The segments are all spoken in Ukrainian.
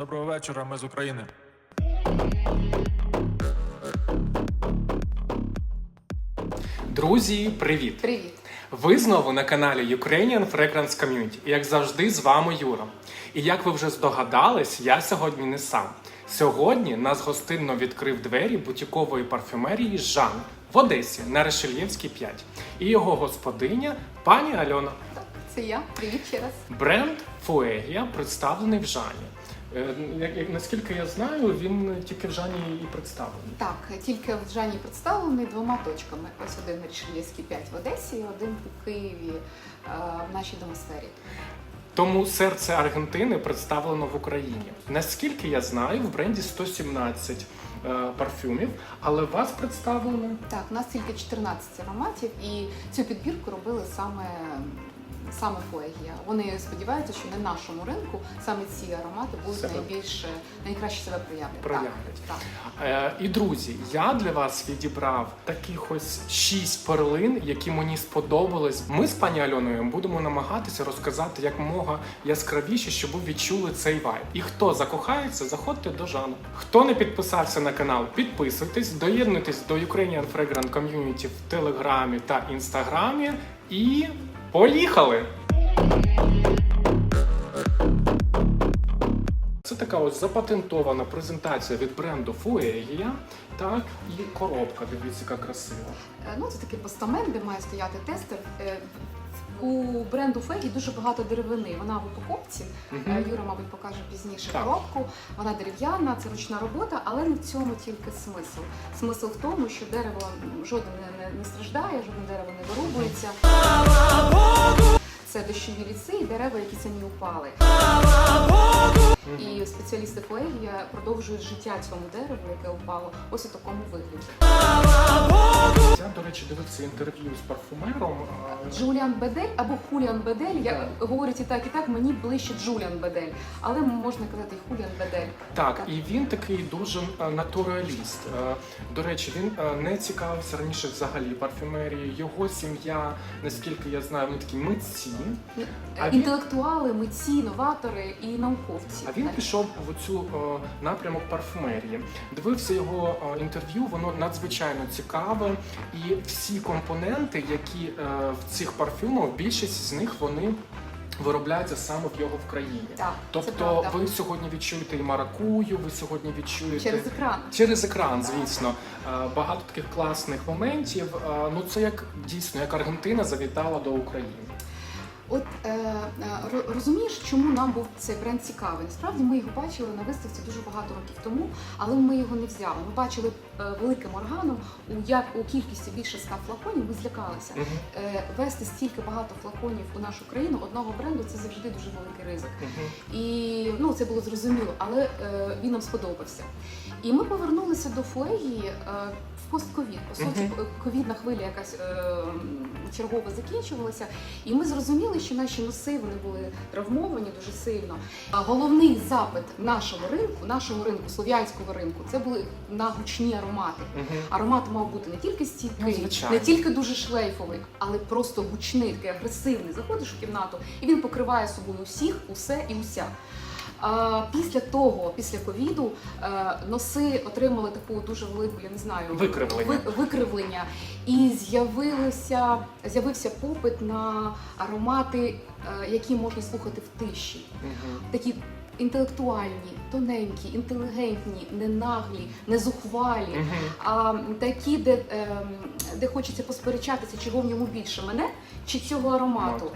Доброго вечора, ми з України. Друзі, привіт! Привіт. Ви знову на каналі Ukrainian Fragrance Community. І як завжди, з вами Юра. І як ви вже здогадались, я сьогодні не сам. Сьогодні нас гостинно відкрив двері бутікової парфюмерії Жан в Одесі на Решельєвській 5. І його господиня пані Альона. Це я. Привіт ще раз. Бренд Фуегія представлений в Жані. Е, як- як- Наскільки я знаю, він тільки в Жані і представлений. Так, тільки в Жані представлений двома точками. Ось один на Рішельєвській 5 в Одесі, і один у Києві е, в нашій домосфері. Тому серце Аргентини представлено в Україні. Наскільки я знаю, в бренді 117 е, парфюмів, але вас представлено Так, у нас тільки 14 ароматів, і цю підбірку робили саме. Саме Фуегія. Вони сподіваються, що на нашому ринку саме ці аромати будуть Себе- найбільше найкраще себе проявлять. Проявлять. Так, так. Е, І друзі, я для вас відібрав таких ось шість перлин, які мені сподобались. Ми з пані Альоною будемо намагатися розказати як мога яскравіше, щоб ви відчули цей вайб. І хто закохається, заходьте до Жану. Хто не підписався на канал, підписуйтесь, доєднуйтесь до Ukrainian Fragrant Community в Телеграмі та Інстаграмі. І поїхали! Це така ось запатентована презентація від бренду Фуегія. так, і коробка, дивіться, яка красива. Е, Ну, це такий постамент, де має стояти тестер. У бренду Фегі дуже багато деревини. Вона в упаковці. Е, Юра, мабуть, покаже пізніше Так. коробку. Вона дерев'яна, це ручна робота, але не в цьому тільки смисл. Смисл в тому, що дерево м, жодне не, не, не страждає, жодне дерево не вирубується. Це дощові ліси і дерева, які самі упали. І спеціалісти Фуегія продовжують життя цьому дереву, яке упало, ось у такому вигляді. Я, до речі, дивився інтерв'ю з парфумером. Джуліан Бедель або Хуліан Бедель. Я говорять і так, і так. Мені ближче Джуліан Бедель, але можна казати Хуліан Бедель. Так, Так. і він такий дуже е, натураліст. Е, До речі, він е, не цікавився раніше взагалі парфюмерією. Його сім'я, наскільки я знаю, вони такі митці. Інтелектуали, митці, новатори і науковці. А він Так. пішов в цю е, напрямок парфумерії. Дивився його е, інтерв'ю, воно надзвичайно цікаве. І всі компоненти, які е, в цих парфюмах, більшість з них вони виробляються саме в його в країні. Так, Тобто ви сьогодні відчуєте і маракую, ви сьогодні відчуєте через екран. Через екран, звісно, Е, багато таких класних моментів. Ну це як дійсно як Аргентина завітала до України. От е, е, розумієш, чому нам був цей бренд цікавий? Насправді ми його бачили на виставці дуже багато років тому, але ми його не взяли. Ми бачили е, великим органом у як у кількості більше ста флаконів. Ми злякалися. Е, Вести стільки багато флаконів у нашу країну одного бренду це завжди дуже великий ризик. І ну це було зрозуміло, але е, він нам сподобався. І ми повернулися до Фуегії е, в постковід. По суті, ковідна хвиля якась е, чергова закінчувалася. І ми зрозуміли, що наші носи вони були травмовані дуже сильно. А головний запит нашого ринку, нашого ринку, слов'янського ринку, це були на гучні аромати. Аромат мав бути не тільки стійкий, ну, не тільки дуже шлейфовий, але просто гучний, такий агресивний. Заходиш у кімнату, і він покриває собою усіх, усе і уся. Після того, після ковіду, е, носи отримали таку дуже велику, я не знаю, Викривлення. викривлення. І з'явилося з'явився попит на аромати, е, які можна слухати в тиші Мгм. такі інтелектуальні, тоненькі, інтелігентні, не наглі, не зухвалі, Мгм. а такі, де, ем, де хочеться посперечатися, чого в ньому більше мене чи цього аромату. От.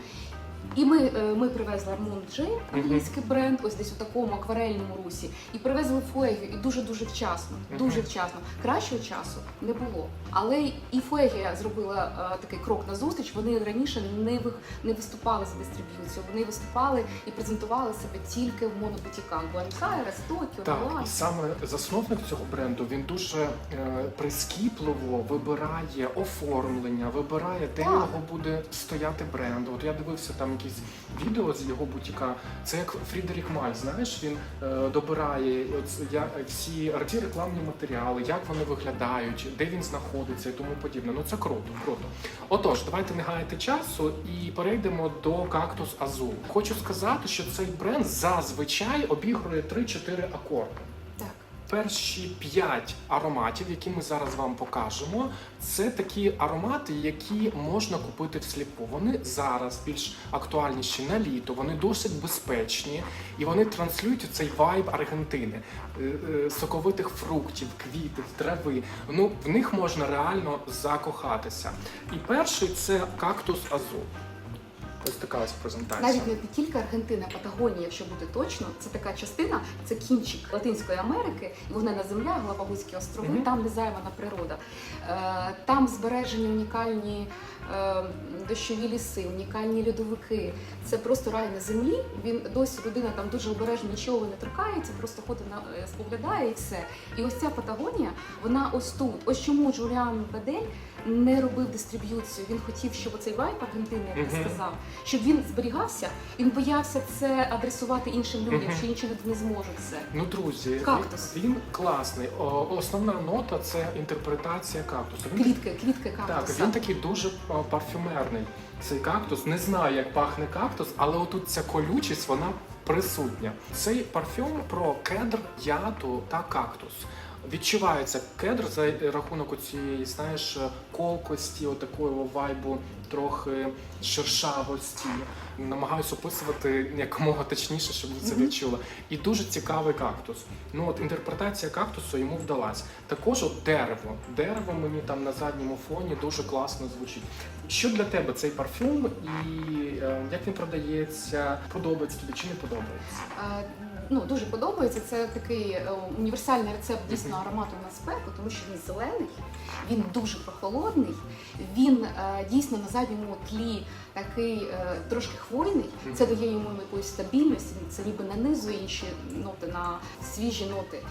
І ми, е, ми привезли Armand J, англійський бренд, ось десь у такому акварельному русі, і привезли Фуегію, і дуже дуже вчасно. Дуже вчасно. Кращого часу не було. Але і Фуегія зробила е, такий крок назустріч. Вони раніше не ви- не виступали за дистриб'юцію. Вони виступали і презентували себе тільки в монобутіках. Буенос-Айрес, Токіо, Так, Мілан. і саме засновник цього бренду він дуже е, прискіпливо вибирає оформлення, вибирає, де Так. його буде стояти бренд. От я дивився там якісь відео з його бутіка. Це як Фрідерік Маль, знаєш, він е, добирає от, я, всі ті рекламні матеріали, як вони виглядають, де він знаходиться і тому подібне. Ну це круто, круто. Отож, давайте не гаяти часу і перейдемо до Cactus Azul. Хочу сказати, що цей бренд зазвичай обігрує 3-4 акорди. Перші п'ять ароматів, які ми зараз вам покажемо, це такі аромати, які можна купити всліпу. Вони зараз більш актуальніші на літо, вони досить безпечні і вони транслюють цей вайб Аргентини, е, е, соковитих фруктів, квітів, трави. Ну в них можна реально закохатися. І перший це кактус Азул. Ось така ось презентація. Навіть не тільки Аргентина, Патагонія, якщо бути точно, це така частина, це кінчик Латинської Америки, вогнена земля, Галапагоські острови, Мгм. там незаймана природа. Е, Там збережені унікальні дощові ліси, унікальні льодовики. Це просто рай на землі. Він досі людина там дуже обережно нічого не торкається, просто ходить на е, споглядає і все. І ось ця Патагонія, вона ось тут. Ось чому Джуліан Бедель не робив дистриб'юцію. Він хотів, щоб цей вайп Аргентини, як ти сказав, щоб він зберігався. Він боявся це адресувати іншим людям, що інші люди не зможуть це. Ну, друзі, Кактус. Він, класний. О, основна нота це інтерпретація кактуса. Він Квітки, квітки так, він такий дуже парфюмерний. Цей кактус. Не знаю, як пахне кактус, але отут ця колючість вона присутня. Цей парфюм про кедр, яту та кактус. Відчувається кедр за рахунок цієї, знаєш, колкості, отакого вайбу, трохи шершавості. Намагаюся описувати якомога точніше, щоб ви це відчули. І дуже цікавий кактус. Ну от інтерпретація кактусу йому вдалась. Також от дерево. Дерево мені там на задньому фоні дуже класно звучить. Що для тебе цей парфюм і е, як він продається? Подобається тобі чи не подобається? Ну, дуже подобається. Це такий е, універсальний рецепт дійсно аромату на спеку, тому що він зелений, він дуже прохолодний, він е, дійсно на задньому тлі такий е, трошки хвойний. Це дає йому якоїсь стабільності, це ніби нанизує інші ноти на свіжі ноти.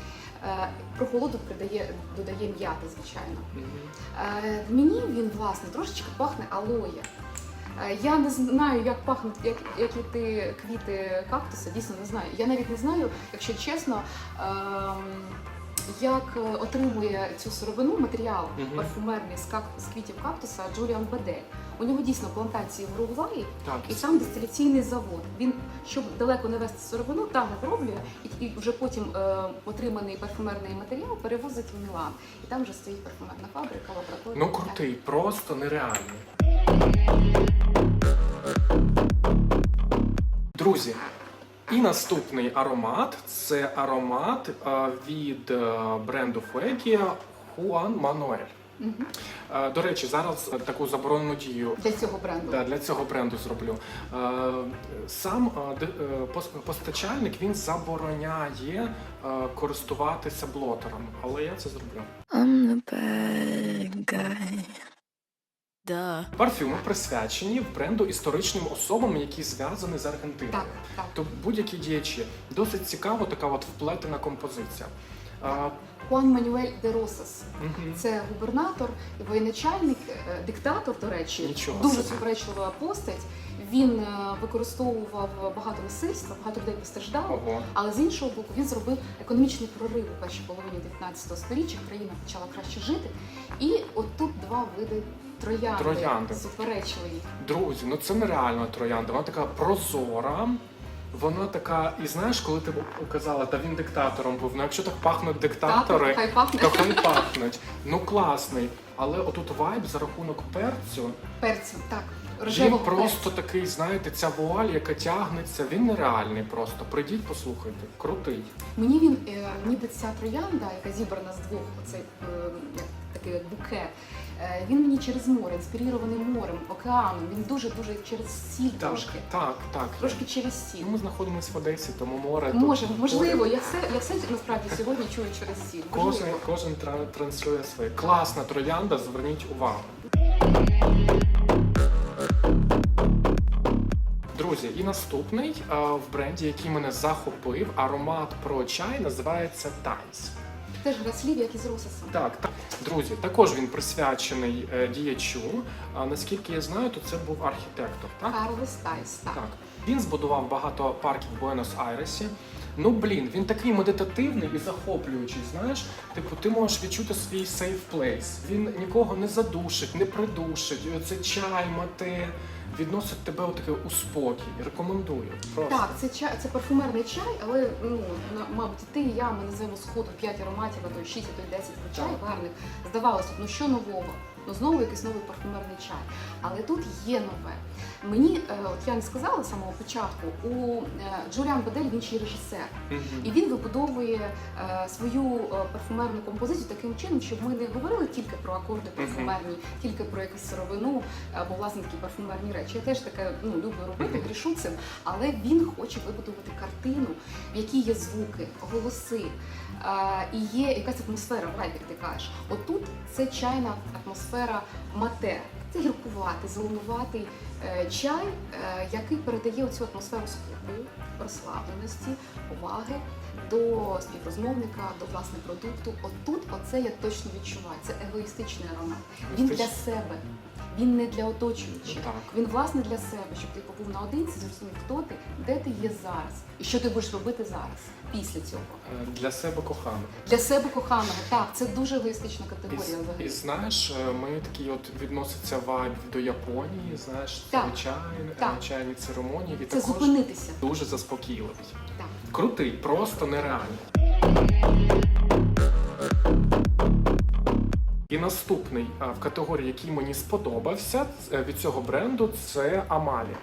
Прохолоду придає, додає м'ята, звичайно. Мені він власне трошечки пахне алоє. Е, Я не знаю, як пахнуть як, які ти квіти кактуса, дійсно не знаю. Я навіть не знаю, якщо чесно, ем, як е, отримує цю сировину матеріал парфумерний з, как- з квітів кактуса Джуліан Бедель. У нього дійсно плантації в Уругваї, Так, і там дистиляційний завод. Він, щоб далеко не вести сировину, там оброблює і, і вже потім е, отриманий парфумерний матеріал перевозить в Мілан. І там вже стоїть парфумерна фабрика, лабораторія. ну крутий, просто нереальний. Друзі, і наступний аромат це аромат е, від е, бренду Fuegi Juan Manuel. Мгм. Е, До речі, зараз таку заборонену дію Для цього бренду. Да, для цього бренду зроблю. Сам постачальник він забороняє користуватися блотером, але я це зроблю. I'm the bad guy. Duh. Парфюми присвячені бренду історичним особам, які зв'язані з Аргентиною. Так, так. То будь-які діячі. Досить цікаво, така от вплетена композиція. Е, Хуан Манюель де Росас. мгм. Це губернатор, воєначальник, е, диктатор, до речі, Нічого дуже суперечлива постать. Він е, використовував багато насильства, багато людей постраждало. Ого. Але з іншого боку, він зробив економічний прорив у першій половині 19 століття. Країна почала краще жити. І отут два види троянди, Троянди. суперечливі. Друзі, ну це нереально троянда. Вона така прозора. Вона така, і знаєш, коли ти казала, та він диктатором був. Ну якщо так пахнуть диктатори, Так, хай пахне то хай пахнуть. Ну класний. Але отут вайб за рахунок перцю. перцем. Так, Він рожевого просто перцю. такий, знаєте, ця вуаль, яка тягнеться, він нереальний просто. Прийдіть, послухайте. Крутий. Мені він е, ніби ця троянда, яка зібрана з двох, оцей е, як такий от букет. Е, Він мені через море, інспірований морем, океаном. Він дуже дуже через сіль Так, трошки. так, так. Трошки через сіль. Ми знаходимося в Одесі, тому море. тут Може, можливо, поряд. я все, я все насправді сьогодні чую через сіль. Кожен, Можливо. кожен тра- транслює своє. Класна троянда, зверніть увагу. Друзі, і наступний е, в бренді, який мене захопив, аромат про чай називається Times. Теж гра слів, як і з Рососом. Так, так. Друзі, також він присвячений е, діячу. А наскільки я знаю, то це був архітектор, так? Карлос Тайс, так. Так. Він збудував багато парків в Буенос-Айресі. Ну блін, він такий медитативний і захоплюючий. Знаєш, типу, ти можеш відчути свій safe place. Він нікого не задушить, не придушить. І Оце чай, мате відносить тебе у таке у спокій. Рекомендую. Просто. Так, це чай, це парфумерний чай, але ну на- мабуть, і ти і я ми називаємо сходу 5 ароматів, а то й 6, а то й 10 чай Так. гарних. Здавалося, б, ну що нового? Ну знову якийсь новий парфумерний чай. Але тут є нове. Мені, е, от я не сказала з самого початку, у е, Джуліан Бедель він ще режисер. І він вибудовує е, свою парфумерну композицію таким чином, щоб ми не говорили тільки про акорди парфумерні, тільки про якусь сировину або власне такі парфумерні речі. Я теж таке ну, люблю робити, Мгм. грішу цим, але він хоче вибудувати картину, в якій є звуки, голоси. І є якась атмосфера, вайб, як ти кажеш. Отут це чайна атмосфера мате. Це гіркуватий, зеленуватий е, чай, е, який передає цю атмосферу спокою, розслабленості, уваги до співрозмовника, до власне продукту. Отут оце я точно відчуваю. Це егоїстичний аромат. Він для себе, він не для оточуючих. Так. Він власне для себе, щоб ти побув наодинці, зрозумів, хто ти, де ти є зараз, і що ти будеш робити зараз, після цього. Е, Для себе коханого. Для себе коханого, так, це дуже егоїстична І, категорія взагалі. і знаєш, е, ми такий от відноситься вайб до Японії, знаєш, Так. звичайні Так. чайні церемонії. І Це також зупинитися. дуже заспокійливий. Так. Крутий, просто нереальний. І наступний в категорії, який мені сподобався е, від цього бренду, це Амалі.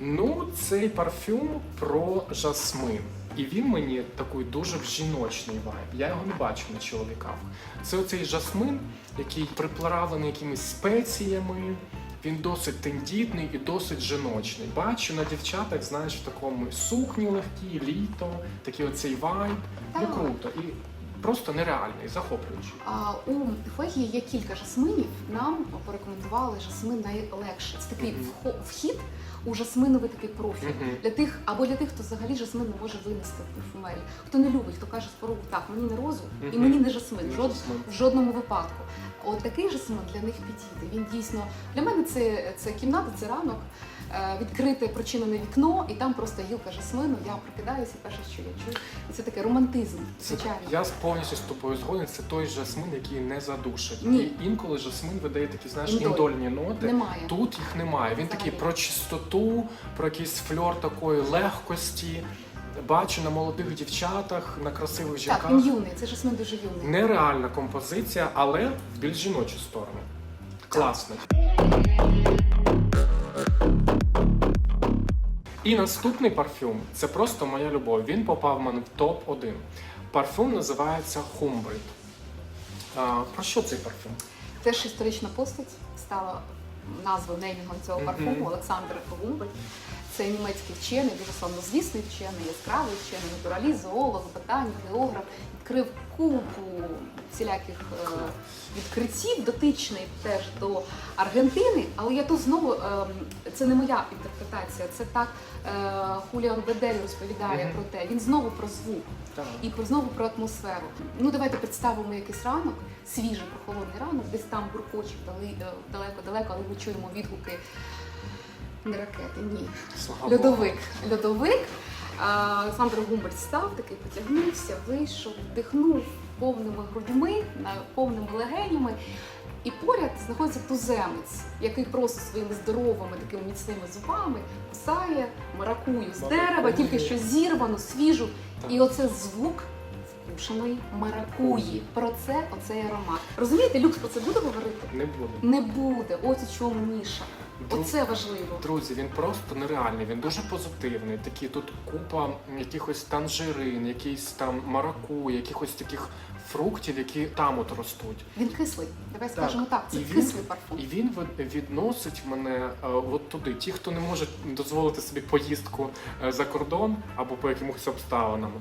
Ну, цей парфюм про жасмин. І він мені такий дуже жіночний вайб. Я його не бачу на чоловіках. Це оцей жасмин, який приправлений якимись спеціями. Він досить тендітний і досить жіночний. Бачу на дівчатах, знаєш, в такому сукні легкі, літо, такий оцей вайб. Ну круто. І просто нереальний, захоплюючий. А у Фегі є кілька жасминів. Нам порекомендували жасмин найлегше. Це такий mm -hmm. вхід у жасминовий такий профіль. Мгм. Для тих або для тих, хто взагалі жасмин не може винести в парфумерії. Хто не любить, хто каже спору, так, мені не розу і Мгм. мені не жасмин. Жод, в жодному випадку. От такий жасмин для них підійде. Він дійсно для мене це, це кімната, це ранок. е, Відкрите прочинене вікно, і там просто гілка жасмину. Я прокидаюся, і перше, що я чую, і це такий романтизм, Це, звичайно. я повністю з тобою згоден. Це той жасмин, який не задушить. Ні. І інколи жасмин видає такі, знаєш, Індоль. індольні ноти. Немає. Тут їх немає. Він Взагалі. такий про чистоту, про якийсь фльор такої легкості. Бачу на молодих дівчатах, на красивих жінках. Так, він юний, це жасмин дуже юний. Нереальна композиція, але в більш жіночу сторону. Класно. І наступний парфюм це просто моя любов. Він попав в мене в топ-1. Парфюм називається. А, про що цей парфюм? Теж історична постать стала назвою неймінгом цього парфуму Олександр Гумбель. Це німецький вчений, дуже славнозвісний вчений, яскравий вчений, натураліст, зоолог, ботанік, географ. Відкрив купу всіляких е, відкриттів, дотичний теж до Аргентини. Але я тут знову е, це не моя інтерпретація, це так е, Хуліан Бедель розповідає Мгм. про те. Він знову про звук. Так. І про знову про атмосферу. Ну давайте представимо якийсь ранок, свіжий прохолодний ранок, десь там буркоче вдали- е, далеко-далеко, але ми чуємо відгуки не ракети, ні. Слава Богу. Льодовик. Льодовик. А, Олександр Гумбель став, такий потягнувся, вийшов, вдихнув повними грудьми, повними легенями. І поряд знаходиться туземець, який просто своїми здоровими такими міцними зубами кусає маракую з дерева, тільки що зірвану, свіжу. І оце звук вкушеної маракуї. Про це оцей аромат. Розумієте, люкс про це буде говорити? Не буде. Не буде. Ось у чому ніша. Оце важливо. Друзі, він просто нереальний, він дуже позитивний. Такі тут купа якихось танжерин, якийсь там мараку, якихось таких фруктів, які там от ростуть. Він кислий. Давай скажемо так, це І він- кислий парфум. І він від- відносить мене е, от туди. Ті, хто не може дозволити собі поїздку е, за кордон або по якимось обставинам.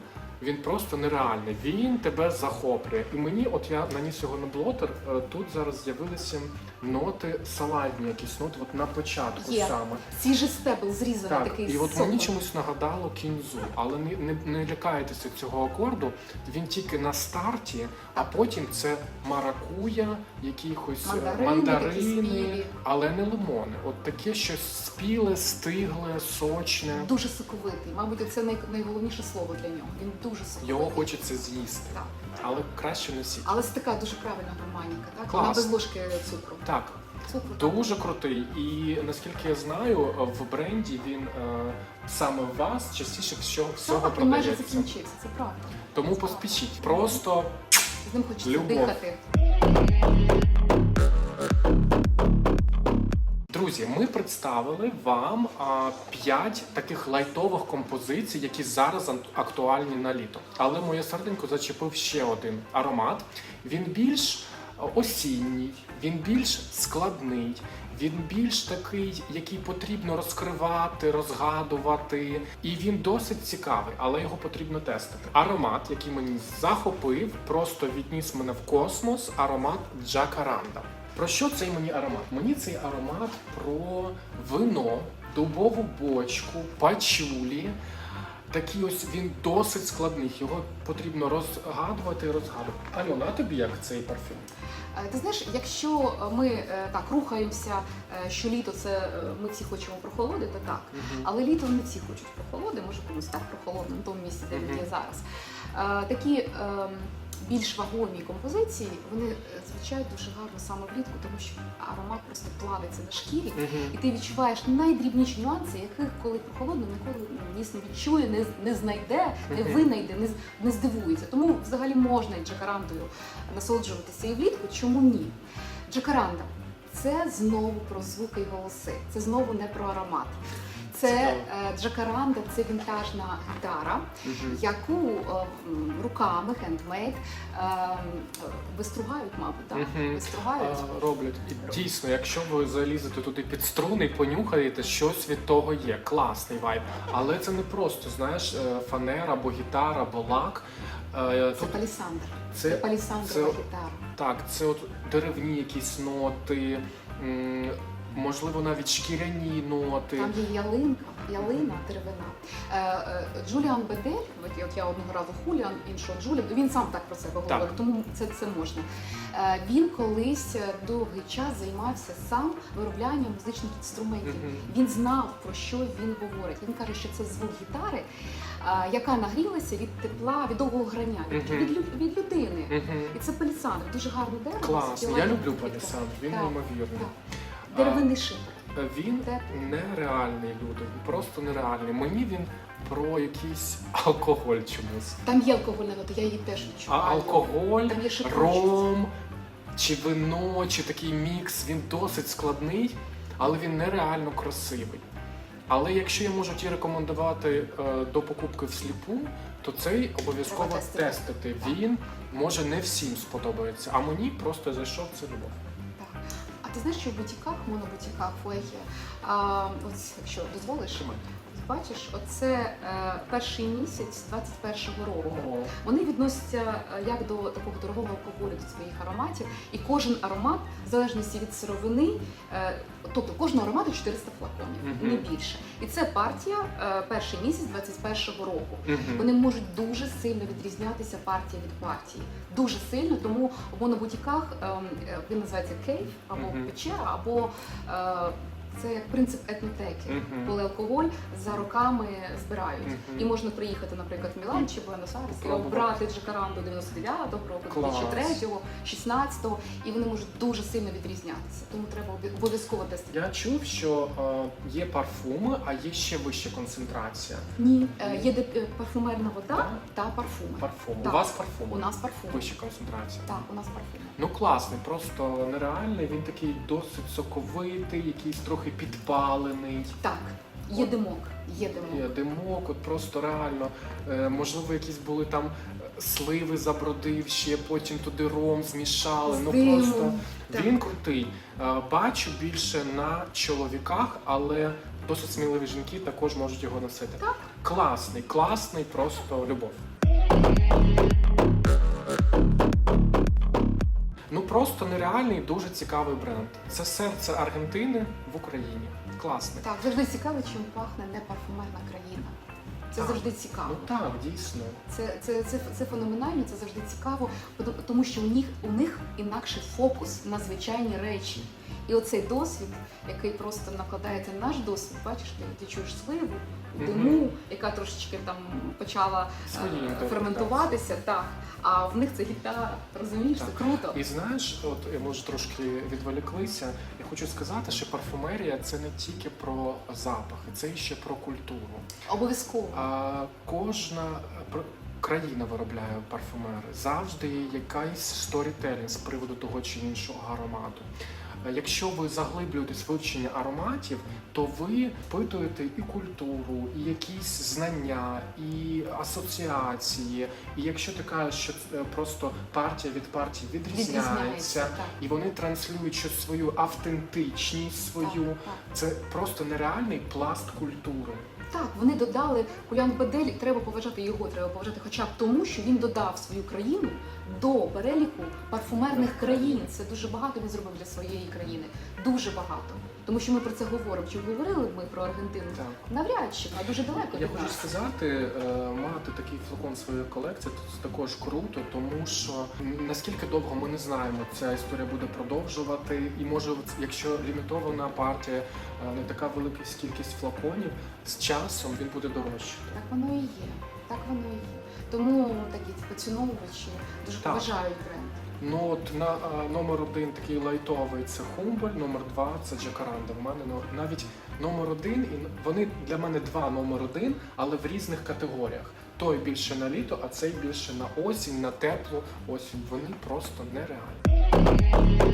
Він просто нереальний. Він тебе захоплює. І мені, от я наніс його на блотер. е, Тут зараз з'явилися ноти салатні, якісь ноти, от на початку Є. саме. Свіжий стебл зрізаний Так, такий і от мені чомусь нагадало кінзу, але не, не, не лякайтеся цього акорду. Він тільки на старті, а потім це маракуя, якихось е, Мандарини, мандарини, спілі. але не лимони. От таке щось спіле, стигле, сочне. Дуже соковитий. Мабуть, це най- найголовніше слово для нього. Він дуже соковитий. Його хочеться з'їсти, Так. Але краще не сіть. Але це така дуже правильна гурманіка, так? Клас. Вона без ложки цукру. Так, Цукру. дуже крутий. І наскільки я знаю, в бренді він е, саме вас частіше всього, всього Так, він майже продається. закінчився, це правда. Тому поспішіть. Просто З ним хочеться Любов. дихати. Друзі, ми представили вам а, 5 таких лайтових композицій, які зараз актуальні на літо. Але моє серденько зачепив ще один аромат. Він більш осінній, він більш складний, він більш такий, який потрібно розкривати, розгадувати. І він досить цікавий, але його потрібно тестити. Аромат, який мені захопив, просто відніс мене в космос. Аромат Джакаранда. Про що цей мені аромат? Мені цей аромат про вино, дубову бочку, пачулі. Такий ось він досить складний. Його потрібно розгадувати і розгадувати. Альона, а тобі як цей парфюм? Е, Ти знаєш, якщо ми е, так рухаємося, е, що літо це ми всі хочемо прохолоди, то так. Але літо не всі хочуть прохолоди, може комусь так прохолодно на тому місці, де він є зараз. Такі ем, більш вагомі композиції, вони е, звучають дуже гарно саме влітку, тому що аромат просто плавиться на шкірі. І ти відчуваєш найдрібніші нюанси, яких коли прохолодно ніколи ну, ніс не відчує, не, не знайде, не винайде, не, не здивується. Тому взагалі можна джакарандою насолоджуватися і влітку. Чому ні? Джакаранда це знову про звуки і голоси. Це знову не про аромат. Це е, джакаранда, це вінтажна гітара, яку е, руками хендмейд вистругають, мабуть, так? Вистругають. Роблять. І дійсно, якщо ви залізете туди під струни понюхаєте, щось від того є. Класний вайб. Але це не просто, знаєш, е, фанера або гітара, або лак. Це палісандр. це, Це палісандрова це- гітара. так, це от деревні якісь ноти, можливо, навіть шкіряні ноти. Там є ялинка, ялина, деревина. Е, е, Джуліан Бедель, от, я- от я одного разу Хуліан, іншого Джуліан, він сам так про себе говорив, Так. тому це, це можна. Е, він колись е, довгий час займався сам вироблянням музичних інструментів. Мгм. Він знав про що він говорить. Він каже, що це звук гітари, е, яка нагрілася від тепла, від довгого грання, від, Мгм. від, лю- від людини. Мгм. І це палісандр, дуже гарне дерево. Класно. Я люблю палісандр, він Так, неймовірний. так. Деревинний шипер. Е, Він нереальний люди, просто нереальний. Мені він про якийсь алкоголь чомусь. Там є алкогольна нота, я її теж А алкоголь, Там є ром, чи вино, чи такий мікс, він досить складний, але він нереально красивий. Але якщо я можу ті рекомендувати е, до покупки всліпу, то цей обов'язково тестити. тестити. Він може не всім сподобається, а мені просто зайшов це любов. Ти знаєш, що в бутіках, монобутіках, флехі, а, ось, якщо дозволиш. Бачиш, оце е, перший місяць 21-го року. Ого. Вони відносяться е, як до такого дорогого алкоголю до своїх ароматів, і кожен аромат, в залежності від сировини, е, тобто кожного аромату 400 флаконів, Мгм. не більше. І це партія е, перший місяць 21-го року. Мгм. Вони можуть дуже сильно відрізнятися партія від партії. Дуже сильно, тому в монобутіках ем, е, він називається кейф або Мгм. печера, або е, це як принцип етнотеки, Мгм. коли алкоголь за роками збирають. Мгм. І можна приїхати, наприклад, в Мілан чи Буенос-Айрес і Пробувати. обрати Джакаранду 99-го року, Клас. 2003-го, 16-го, і вони можуть дуже сильно відрізнятися. Тому треба обі- обов'язково тестити. Я чув, що е, є парфуми, а є ще вища концентрація. Ні, е, є де- е, парфумерна вода та парфуми. Парфум. Так. У вас парфум? У нас парфуми. вища концентрація. Так, у нас парфуми. Ну класний, просто нереальний. Він такий досить соковитий, якийсь трохи підпалений. Так, є димок, є димок. Є димок, от просто реально. Е, можливо, якісь були там е, сливи забродивші, потім туди ром змішали. З ну димом, просто так. він крутий. Е, бачу більше на чоловіках, але досить сміливі жінки також можуть його носити. Так. Класний, класний, просто любов. Просто нереальний, дуже цікавий бренд. Це серце Аргентини в Україні. Класний. Так, завжди цікаво, чим пахне не парфумерна країна. Це Так. завжди цікаво. Ну так, дійсно. Це, це, це, це феноменально, це завжди цікаво, тому що у них, у них інакший фокус на звичайні речі. І оцей досвід, який просто накладається на наш досвід, бачиш, ти, ти чуєш сливу, диму, яка трошечки там почала е, ферментуватися, так. А в них це гітара, розумієш, це круто. І знаєш, от ми ж трошки відволіклися. Я хочу сказати, що парфумерія це не тільки про запахи, це ще про культуру. Обов'язково. А кожна е, країна виробляє парфумери. Завжди є якийсь сторітелінг з приводу того чи іншого аромату. Е, Якщо ви заглиблюєтесь в вивчення ароматів, то ви впитуєте і культуру, і якісь знання, і асоціації. І якщо ти кажеш, що це просто партія від партії відрізняється, Відрізняється, і вони транслюють щось свою автентичність свою, Так, так. це просто нереальний пласт культури. Так, вони додали Кулян Бедель, треба поважати його, треба поважати хоча б тому, що він додав свою країну до переліку парфумерних країн. Це дуже багато він зробив для своєї країни. Дуже багато. Тому що ми про це говоримо. Чи говорили ми про Аргентину? Так. Навряд чи, а дуже далеко Я від хочу нас. сказати, е, мати такий флакон своєї колекції це також круто, тому що наскільки довго ми не знаємо, ця історія буде продовжувати, і може, якщо лімітована партія, е, не така велика кількість флаконів, з часом він буде дорожчати. Так воно і є. Так воно і є. Тому такі поціновувачі дуже Так. поважають бренд. Ну от на номер один такий лайтовий це Хумболь, номер два це Джакаранда. В мене ну, навіть номер один, і вони для мене два номер один, але в різних категоріях. Той більше на літо, а цей більше на осінь, на теплу осінь. Вони просто нереальні.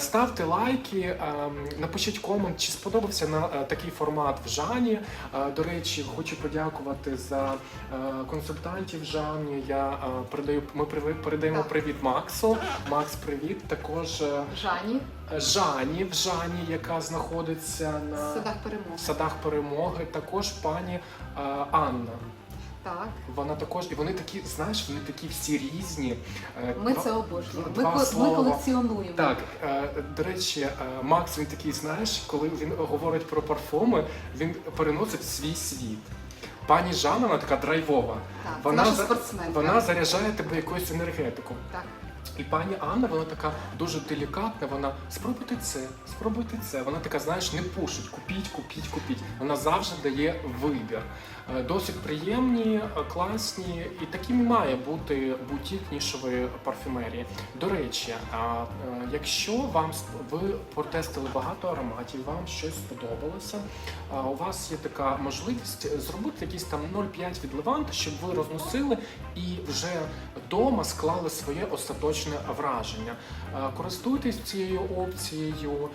Ставте лайки, ем, напишіть комент, чи сподобався на е, такий формат в Жані. Е, До речі, хочу подякувати за е, консультантів Жані. Я передаю, ми передаємо привіт Максу. Макс, привіт. Також Жані Жані в Жані, яка знаходиться на садах перемоги. садах перемоги. Також пані Анна. Так, Вона також, і вони такі, знаєш, вони такі всі різні. Е, ми два- це обожнюємо. Ми, ми колекціонуємо. Так, е, до речі, е, Макс він такий, знаєш, коли він говорить про парфуми, він переносить свій світ. Пані Жанна, вона така драйвова. Так, Вона, наша спортсменка. вона заряджає тебе якоюсь енергетикою. Так. І пані Анна, вона така дуже делікатна. Вона спробуйте це, спробуйте це. Вона така, знаєш, не пушить, купіть, купіть, купіть. Вона завжди дає вибір. Е, Досить приємні, е, класні, і таким має бути бутік нішової парфюмерії. До речі, е, якщо вам ви протестили багато ароматів, вам щось сподобалося, у вас є така можливість зробити якийсь там 0,5 від Левант, щоб ви розносили і вже вдома склали своє остаточне враження. Користуйтесь цією опцією.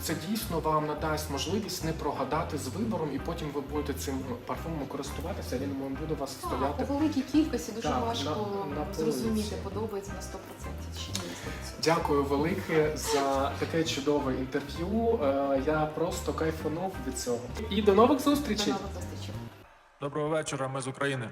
Це дійсно вам надасть можливість не прогадати з вибором, і потім ви будете цим парфумом користуватися. Він буде у вас Так, стояти. У великій кількості дуже Так, важко на- на зрозуміти, подобається на 100% чи ні. Дякую велике за таке чудове інтерв'ю. Е, Я просто кайфанув від цього. І до нових До зустрічей! нових зустрічей. Доброго вечора, ми з України.